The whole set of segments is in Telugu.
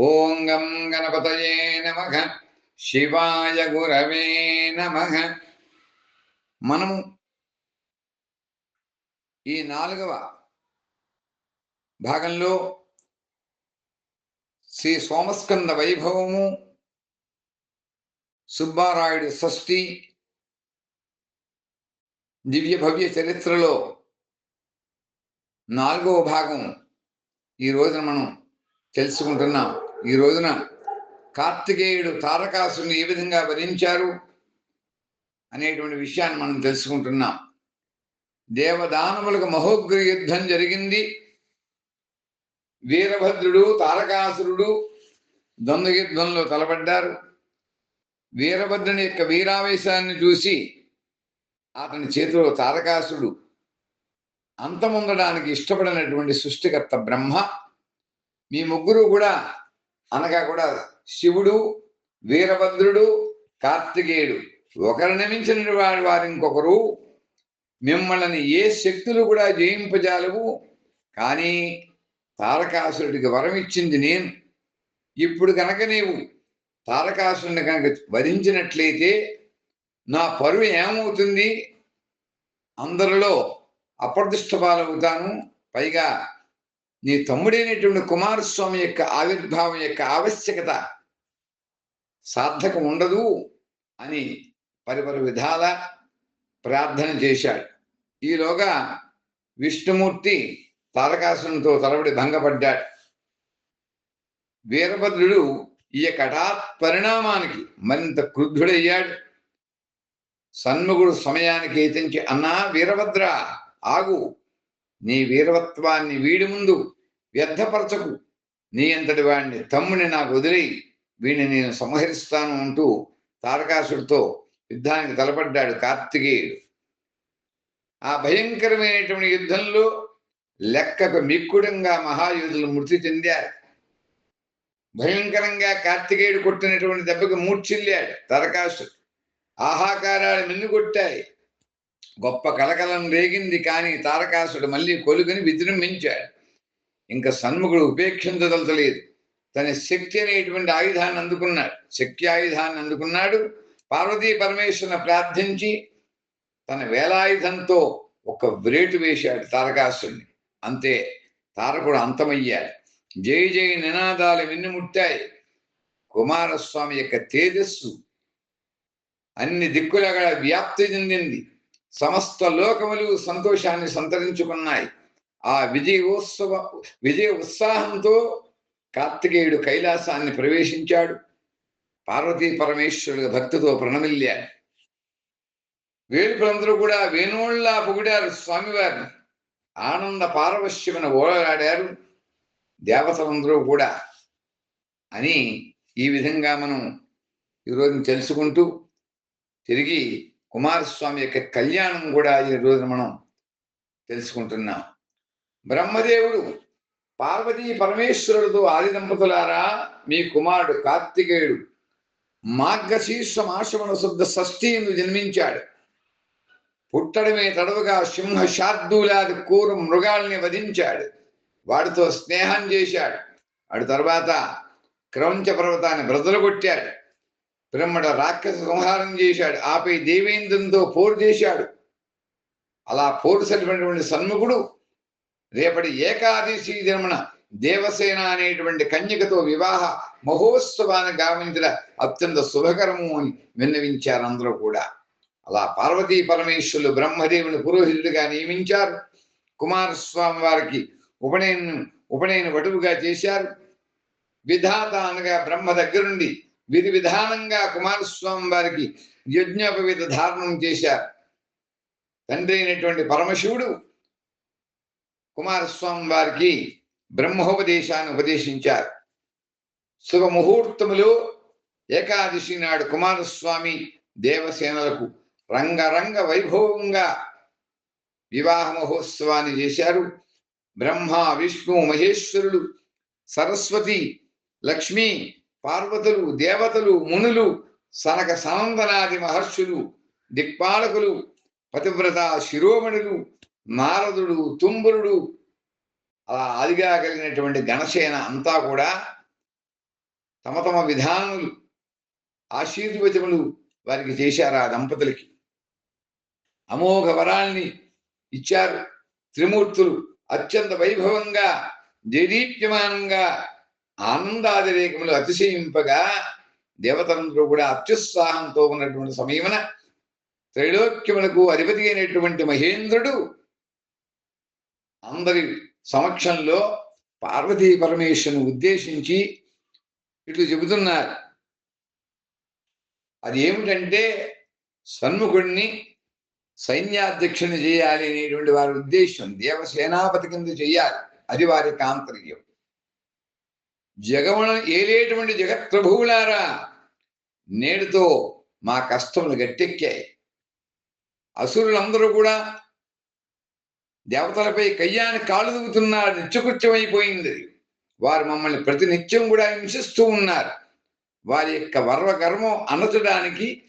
ఓం గం గణపతయే నమ. శివాయ గురవే నమ. మనము ఈ నాలుగవ భాగంలో శ్రీ సోమస్కంద వైభవము సుబ్బారాయుడు షష్ఠి దివ్య భవ్య చరిత్రలో నాలుగవ భాగం ఈ రోజున మనం తెలుసుకుంటున్నాం. ఈ రోజున కార్తికేయుడు తారకాసుని ఏ విధంగా వరించారు అనేటువంటి విషయాన్ని మనం తెలుసుకుంటున్నాం. దేవదానములకు మహోగ్ర యుద్ధం జరిగింది. వీరభద్రుడు తారకాసురుడు ద్వంద్వ యుద్ధంలో తలపడ్డారు. వీరభద్రుని యొక్క వీరావేశాన్ని చూసి అతని చేతిలో తారకాసుడు అంతముందడానికి ఇష్టపడినటువంటి సృష్టికర్త బ్రహ్మ. మీ ముగ్గురు కూడా అనగా కూడా శివుడు వీరభద్రుడు కార్తికేయుడు. ఒకరిని మించిన వారి వారు ఇంకొకరు. మిమ్మల్ని ఏ శక్తులు కూడా జయింపజాలవు. కానీ తారకాసురుడికి వరం ఇచ్చింది నేను. ఇప్పుడు కనుక నీవు తారకాసురుని కనుక వధించినట్లయితే నా పరువు ఏమవుతుంది? అందరిలో అప్రతిష్ట పాలవుతాను. పైగా నీ తమ్ముడైనటువంటి కుమారస్వామి యొక్క ఆవిర్భావం యొక్క ఆవశ్యకత సార్థకం ఉండదు అని పరిపరి విధాల ప్రార్థన చేశాడు. ఈలోగా విష్ణుమూర్తి తారకాసురంతో తలబడి భంగపడ్డాడు. వీరభద్రుడు ఈ కఠాత్ పరిణామానికి మరింత క్రుద్ధుడయ్యాడు. సన్ముగుడు సమయానికి ఏతించి అన్నా వీరభద్ర ఆగు. నీ వీరవత్వాన్ని వీడి ముందు వ్యర్థపరచకు. నీ అంతటి వాడిని తమ్ముని నాకు వదిలి వీడిని నేను సంహరిస్తాను అంటూ తారకాసుడితో యుద్ధానికి తలపడ్డాడు కార్తికేయుడు. ఆ భయంకరమైనటువంటి యుద్ధంలో లెక్కకు మిక్కుడంగా మహాయోధులు మృతి చెందారు. భయంకరంగా కార్తికేయుడు కొట్టినటువంటి దెబ్బకి మూర్చిల్లాడు తారకాసుడు ఆహాకారాలు మిన్నుకొట్టాయి గొప్ప కలకలం రేగింది కానీ తారకాసుడు మళ్ళీ కొలుకుని విజృంభించాడు. ఇంకా సన్ముఖుడు ఉపేక్షించదలతలేదు తన శక్తి అనేటువంటి ఆయుధాన్ని అందుకున్నాడు. శక్తి ఆయుధాన్ని అందుకున్నాడు. పార్వతీ పరమేశ్వరుని ప్రార్థించి తన వేలాయుధంతో ఒక వ్రేటు వేశాడు తారకాసుని అంతే తారకుడు అంతమయ్యాడు జై జై నినాదాలు విన్నుముట్టాయి కుమారస్వామి యొక్క తేజస్సు అన్ని దిక్కులగా వ్యాప్తి చెందింది. సమస్త లోకములు సంతోషాన్ని సంతరించుకున్నాయి. ఆ విజయోత్సవ విజయ ఉత్సాహంతో కార్తికేయుడు కైలాసాన్ని ప్రవేశించాడు. పార్వతీ పరమేశ్వరుడు భక్తితో ప్రణమిల్లాడు వేడుకలందరూ కూడా వేణువుల్లా పొగిడారు స్వామివారిని ఆనంద పారవశ్యమైన ఓడలాడారు దేవతలందరూ కూడా అని ఈ విధంగా మనం ఈరోజు తెలుసుకుంటూ తిరిగి కుమారస్వామి యొక్క కళ్యాణం కూడా ఈ రోజు మనం తెలుసుకుంటున్నాం. బ్రహ్మదేవుడు పార్వతీ పరమేశ్వరుడితో ఆది దంపతులారా మీ కుమారుడు కార్తికేయుడు మార్గశీర్ష మాసమున శుద్ధ షష్ఠీను జన్మించాడు. పుట్టడమే తడవుగా సింహ శార్దూలాది కూర మృగాల్ని వధించాడు. వాడితో స్నేహం చేశాడు. వాడి తర్వాత క్రౌంచ పర్వతాన్ని బ్రదలు కొట్టాడు. బ్రహ్మడ రాక్షస సంహారం చేశాడు. ఆపై దేవేంద్రంతో పోరు చేశాడు. అలా పోరు సరిపడినటువంటి సన్ముఖుడు రేపటి ఏకాదశి దినమున దేవసేన అనేటువంటి కన్యకతో వివాహ మహోత్సవాన్ని గావించడం అత్యంత శుభకరము అని విన్నవించారు అందరూ కూడా. అలా పార్వతీ పరమేశ్వరులు బ్రహ్మదేవుని పురోహితుడిగా నియమించారు. కుమారస్వామి వారికి ఉపనయన ఉపనయన వటువుగా చేశారు. విధాత అనగా బ్రహ్మ దగ్గరుండి విధి విధానంగా కుమారస్వామి వారికి యజ్ఞోపవిధ ధారణం చేశారు. తండ్రి అయినటువంటి పరమశివుడు కుమారస్వామి వారికి బ్రహ్మోపదేశాన్ని ఉపదేశించారు. శుభ ముహూర్తములో ఏకాదశి నాడు కుమారస్వామి దేవసేనలకు రంగరంగ వైభవంగా వివాహ మహోత్సవాన్ని చేశారు. బ్రహ్మ విష్ణు మహేశ్వరుడు సరస్వతి లక్ష్మి పార్వతులు దేవతలు మునులు సనక సనందనాది మహర్షులు దిక్పాలకులు పతివ్రత శిరోమణులు నారదుడు తుంబురుడు అలా ఆదిగా కలిగినటువంటి గణసేన అంతా కూడా తమ తమ విధానములు ఆశీర్వచములు వారికి చేశారు ఆ దంపతులకి. అమోఘ వరాల్ని ఇచ్చారు. త్రిమూర్తులు అత్యంత వైభవంగా దేదీప్యమానంగా ఆనందాదిరేకములు అతిశయింపగా దేవతలందరూ కూడా అత్యుత్సాహంతో ఉన్నటువంటి సమయమున త్రైలోక్యములకు అధిపతి అయినటువంటి మహేంద్రుడు అందరి సమక్షంలో పార్వతీ పరమేశ్వరుని ఉద్దేశించి ఇట్లు చెబుతున్నారు. అది ఏమిటంటే సన్ముఖుడిని సైన్యాధ్యక్షుని చేయాలి అనేటువంటి వారి ఉద్దేశం. దేవసేనాపతి కింద చేయాలి. అది వారి కాంతర్యం. జగమున ఏలేటువంటి జగత్ప్రభువులారా నేడుతో మా కష్టములు గట్టెక్కాయి. అసురులందరూ కూడా దేవతలపై కయ్యాన్ని కాలు దిగుతున్నారు నిత్యకృత్యమైపోయింది. వారు మమ్మల్ని ప్రతినిత్యం కూడా హింసిస్తూ ఉన్నారు. వారి యొక్క వర్వకర్మం గర్వం అనచడానికి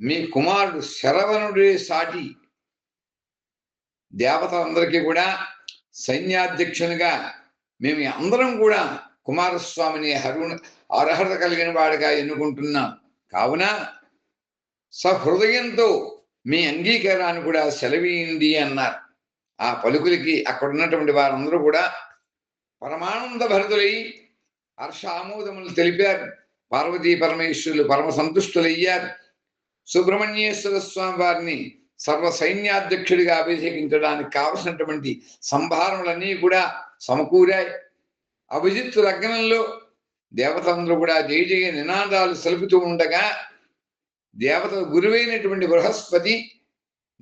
మీ కుమారుడు శరవణుడే సాటి దేవతలందరికీ కూడా సైన్యాధ్యక్షునిగా మేము అందరం కూడా కుమారస్వామిని హరుణ అర్హత కలిగిన వాడిగా ఎన్నుకుంటున్నాం. కావున సహృదయంతో మీ అంగీకారాన్ని కూడా సెలవీయండి అన్నారు. ఆ పలుకులకి అక్కడ ఉన్నటువంటి వారందరూ కూడా పరమానంద భరతులై హర్ష ఆమోదములు తెలిపారు. పార్వతీ పరమేశ్వరులు పరమ సంతుష్టులయ్యారు. సుబ్రహ్మణ్యేశ్వర స్వామి వారిని సర్వ సైన్యాధ్యక్షుడిగా అభిషేకించడానికి కావలసినటువంటి సంభారములన్నీ కూడా సమకూరాయి. అభిజిత్తు లగ్నంలో దేవతలందరూ కూడా జయ జయ నినాదాలు సలుపుతూ ఉండగా దేవత గురువైనటువంటి బృహస్పతి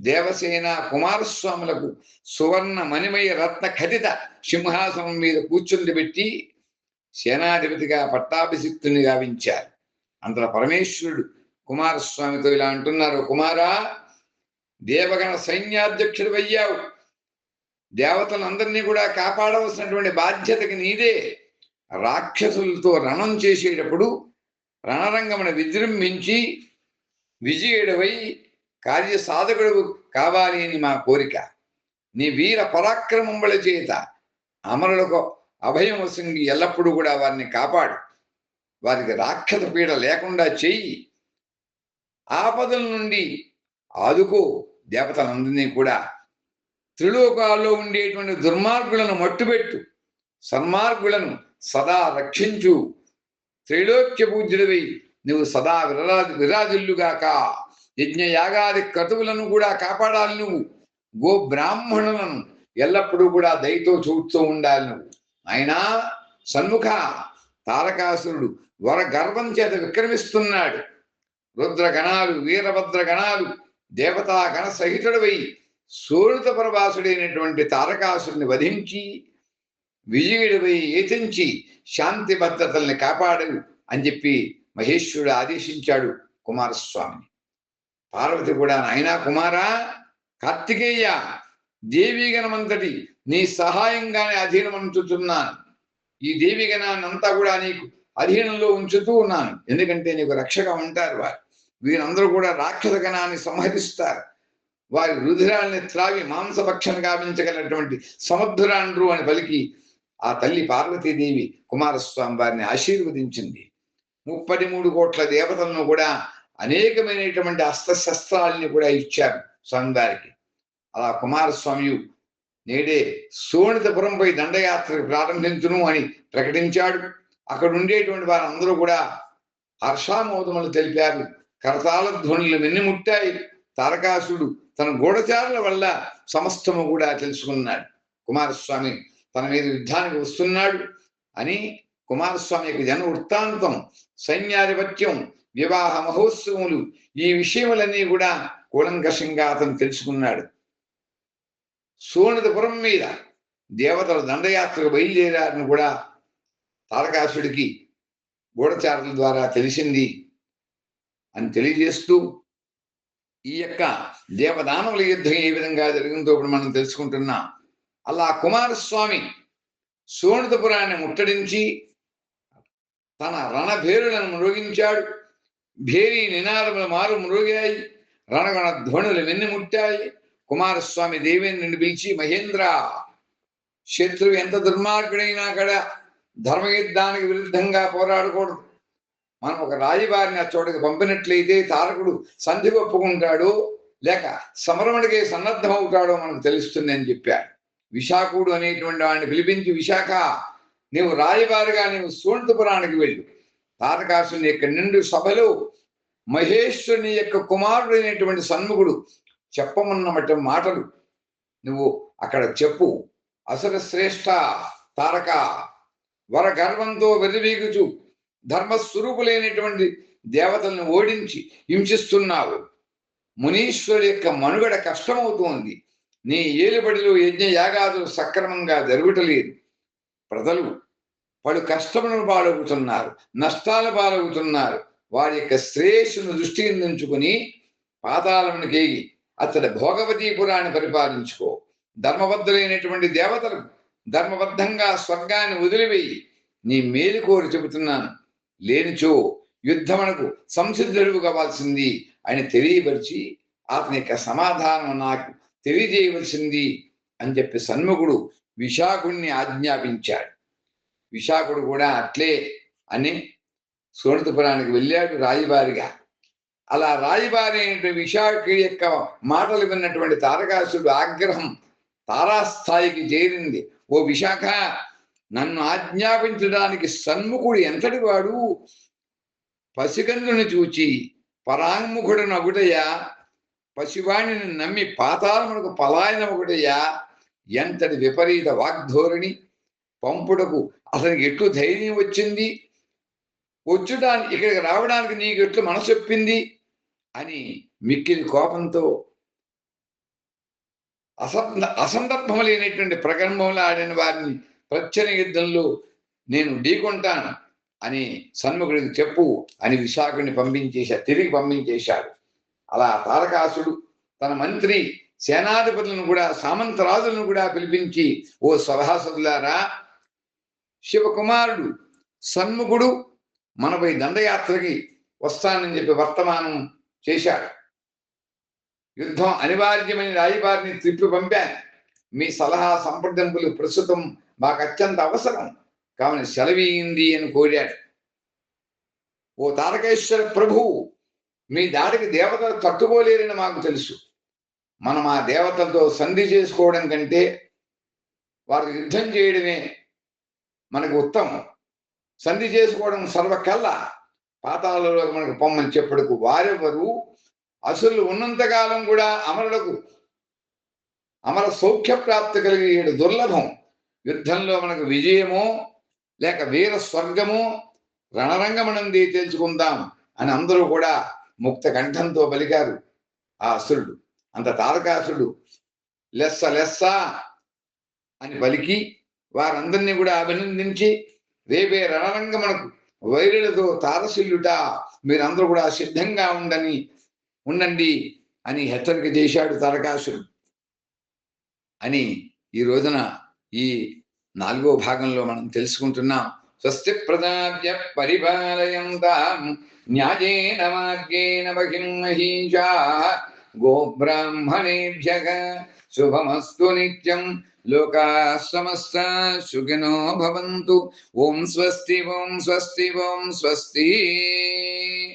దేవసేన కుమారస్వాములకు సువర్ణ మణిమయ రత్న ఖదిత సింహాసనం మీద కూర్చుండి పెట్టి సేనాధిపతిగా పట్టాభిషిక్తుని గావించారు. అంతట పరమేశ్వరుడు కుమారస్వామితో ఇలా అంటున్నారు కుమారా దేవగణ సైన్యాధ్యక్షుడు అయ్యావు. దేవతలందరినీ కూడా కాపాడవలసినటువంటి బాధ్యతకి నీదే రాక్షసులతో రణం చేసేటప్పుడు రణరంగమున విజృంభించి విజయుడవై కార్య సాధకుడు కావాలి అని మా కోరిక. నీ వీర పరాక్రమముల చేత అమరులకు అభయం వసంగి ఎల్లప్పుడూ కూడా వారిని కాపాడు. వారికి రాక్షస పీడ లేకుండా చెయ్యి ఆపదల నుండి ఆదుకో. దేవతలందరినీ కూడా త్రిలోకాల్లో ఉండేటువంటి దుర్మార్గులను మట్టుబెట్టు. సన్మార్గులను సదా రక్షించు. త్రైలోక్య పూజ్యుడివై నువ్వు సదా విరాజు విరాజుల్లుగాక. యజ్ఞ యాగాది క్రతువులను కూడా కాపాడాలి నువ్వు. గో బ్రాహ్మణులను ఎల్లప్పుడూ కూడా దయతో చూస్తూ ఉండాలి నువ్వు. అయినా సన్ముఖ తారకాసురుడు వర గర్వం చేత విక్రమిస్తున్నాడు. రుద్ర గణాలు వీరభద్ర గణాలు దేవతా గణ సహితుడవై సోరుత పరవాసుడైనటువంటి తారకాసుడిని వధించి విజయుడిపై ఏతించి శాంతి భద్రతల్ని కాపాడు అని చెప్పి మహేశ్వరుడు ఆదేశించాడు కుమారస్వామిని పార్వతి కూడా నాయనా కుమారా కార్తికేయ దేవీగణమంతటి నీ సహాయంగానే అధీనం ఉంచుతున్నాను ఈ దేవీగణాన్ని అంతా కూడా నీకు అధీనంలో ఉంచుతూ ఉన్నాను. ఎందుకంటే నీకు రక్షగా ఉంటారు వారు. వీరందరూ కూడా రాక్షస గణాన్ని సంహరిస్తారు. వారి రుధిరాల్ని త్రావి మాంసభక్షణ గావించగలటువంటి సముద్రాండ్రు అని పలికి ఆ తల్లి పార్వతీదేవి కుమారస్వామి వారిని ఆశీర్వదించింది. ముప్పటి మూడు కోట్ల దేవతలను కూడా అనేకమైనటువంటి అస్త్రశస్త్రాలని కూడా ఇచ్చారు స్వామివారికి. అలా కుమారస్వామి నేడే సువర్ణితపురంపై దండయాత్ర ప్రారంభించును అని ప్రకటించాడు. అక్కడ ఉండేటువంటి వారందరూ కూడా హర్షామోదములు తెలిపారు. కరతాళ ధ్వనులు వెన్నుముట్టాయి తారకాసుడు తన గూఢచారుల వల్ల సమస్తము కూడా తెలుసుకున్నాడు. కుమారస్వామి తన మీద యుద్ధానికి వస్తున్నాడు అని కుమారస్వామి యొక్క జన వృత్తాంతం సైన్యాధిపత్యం వివాహ మహోత్సవములు ఈ విషయములన్నీ కూడా కూలంకషంగా అతను తెలుసుకున్నాడు. సోనితపురం మీద దేవతల దండయాత్రకు బయలుదేరారని కూడా తారకాసుడికి గూఢచారుల ద్వారా తెలిసింది అని తెలియజేస్తూ ఈ యొక్క దేవదానవుల యుద్ధం ఏ విధంగా జరిగిందో ఇప్పుడు మనం తెలుసుకుంటున్నాం. అలా కుమారస్వామి సోనితపురాన్ని ముట్టడించి తన రణభేరులను మ్రోగించాడు భేరీ నినాదముల మారు మ్రోగాయి రణగణ ధ్వనులు వెన్నుముట్టాయి కుమారస్వామి దేవేంద్రుని పిలిచి మహేంద్ర శత్రువు ఎంత దుర్మార్గుడైనా కూడా ధర్మయుద్ధానికి విరుద్ధంగా పోరాడకూడదు. మనం ఒక రాజువారిని ఆ చోటకి పంపినట్లయితే తారకుడు సంధి ఒప్పుకుంటాడు లేక సమరముడికి సన్నద్ధమవుతాడో మనకు తెలుస్తుంది అని చెప్పాడు. విశాఖుడు అనేటువంటి వాడిని పిలిపించి విశాఖ నీవు రాయబారిగా నీవు సోంతపురానికి వెళ్ళు. తారకాసుని యొక్క నిండు సభలో మహేశ్వరుని యొక్క కుమారుడు అయినటువంటి సన్ముఖుడు చెప్పమన్నమాట మాటలు. నువ్వు అక్కడ చెప్పు. అసలు శ్రేష్ఠ తారక వర గర్వంతో వెర్రివీగుచు ధర్మస్వరూపులైనటువంటి దేవతలను ఓడించి హింసిస్తున్నావు. మునీశ్వరు యొక్క మనుగడ కష్టమవుతోంది. నీ ఏలుబడిలో యజ్ఞ యాగాదులు సక్రమంగా జరుగుటలేదు. ప్రజలు వాళ్ళు కష్టములను పాలవుతున్నారు నష్టాలు పాలవుతున్నారు వారి యొక్క శ్రేయస్సును దృష్టి ఉంచుకుని పాతాళమునికేగి అతడి భోగవతీపురాన్ని పరిపాలించుకో. ధర్మబద్ధులైనటువంటి దేవతలు ధర్మబద్ధంగా స్వర్గాన్ని వదిలివేయి. నీ మేలు కోరి చెబుతున్నాను. లేనిచో యుద్ధమునకు సంసిద్ధుడు కావాల్సింది అని తెలియపరిచి అతని యొక్క సమాధానం నాకు తెలియజేయవలసింది అని చెప్పి సన్ముఖుడు విశాఖుణ్ణి ఆజ్ఞాపించాడు. విశాఖుడు కూడా అట్లే అని సోనితపురానికి వెళ్ళాడు రాయిబారిగా. అలా రాయిబారి అయినటువంటి విశాఖ యొక్క మాటలు విన్నటువంటి తారకాసుడు ఆగ్రహం తారాస్థాయికి చేరింది. ఓ విశాఖ నన్ను ఆజ్ఞాపించడానికి సన్ముఖుడు ఎంతటి వాడు? పసిగందుని చూచి పరాంగుఖుడు ఒకటయ్యా పసివాణిని నమ్మి పాతాళమునకు ఒకటయ్యా ఎంతటి విపరీత వాగ్ధోరణి పంపుడకు అతనికి ఎట్లు ధైర్యం వచ్చింది? వచ్చడానికి ఇక్కడికి రావడానికి నీకు ఎట్లు మనసు చెప్పింది? అని మిక్కిలి కోపంతో అసంద అసందర్భం లేనటువంటి ప్రగల్భంలో ఆడిన వారిని ప్రత్యన యుద్ధంలో నేను ఢీకొంటాను అని సన్ముఖుడికి చెప్పు అని విశాఖని పంపించేశా తిరిగి పంపించేశాడు. అలా తారకాసుడు తన మంత్రి సేనాధిపతులను కూడా సామంతరాజులను కూడా పిలిపించి ఓ సభాసదులారా శివకుమారుడు సన్ముఖుడు మనపై దండయాత్రకి వస్తానని చెప్పి వర్తమానం చేశాడు. యుద్ధం అనివార్యమని రాయబారిని త్రిప్పి పంపాను. మీ సలహా సంప్రదింపులు ప్రస్తుతం మాకు అత్యంత అవసరం. కావున సెలవీయింది అని కోరాడు. ఓ తారకేశ్వర ప్రభు మీ దాడికి దేవతలు తట్టుకోలేరని మాకు తెలుసు. మనం ఆ దేవతలతో సంధి చేసుకోవడం కంటే వారికి యుద్ధం చేయడమే మనకు ఉత్తమం. సంధి చేసుకోవడం సర్వకల్లా. పాతాలలో మనకు పొమ్మని చెప్పడుకు వారెవరు? అసలు ఉన్నంతకాలం కూడా అమరులకు అమర సౌఖ్య ప్రాప్తి కలిగేడు దుర్లభం. యుద్ధంలో మనకు విజయమో లేక వీర స్వర్గమో రణరంగమనంది తెలుసుకుందాం అని అందరూ కూడా ముక్త కంఠంతో పలికారు ఆ అసురుడు. అంత తారకాసుడు లెస్స లెస్స అని పలికి వారందరినీ కూడా అభినందించి రేపే రణరంగమునకు వైరులతో తారసిల్లుట మీరందరూ కూడా సిద్ధంగా ఉండని ఉండండి అని హెచ్చరిక చేశాడు తారకాసురుడు. అని ఈ రోజున ఈ నాలుగో భాగంలో మనం తెలుసుకుంటున్నాం. స్వస్తి ప్రజాభ్య పరిపాలయంతాం న్యాయేన మార్గేణ బహిర్మహీషా గోబ్రాహ్మణేభ్య శుభమస్తు నిత్యం లోకా సమస్త సుఖినో భవంతు ఓం స్వస్తి ఓం స్వస్తి ఓం స్వస్తి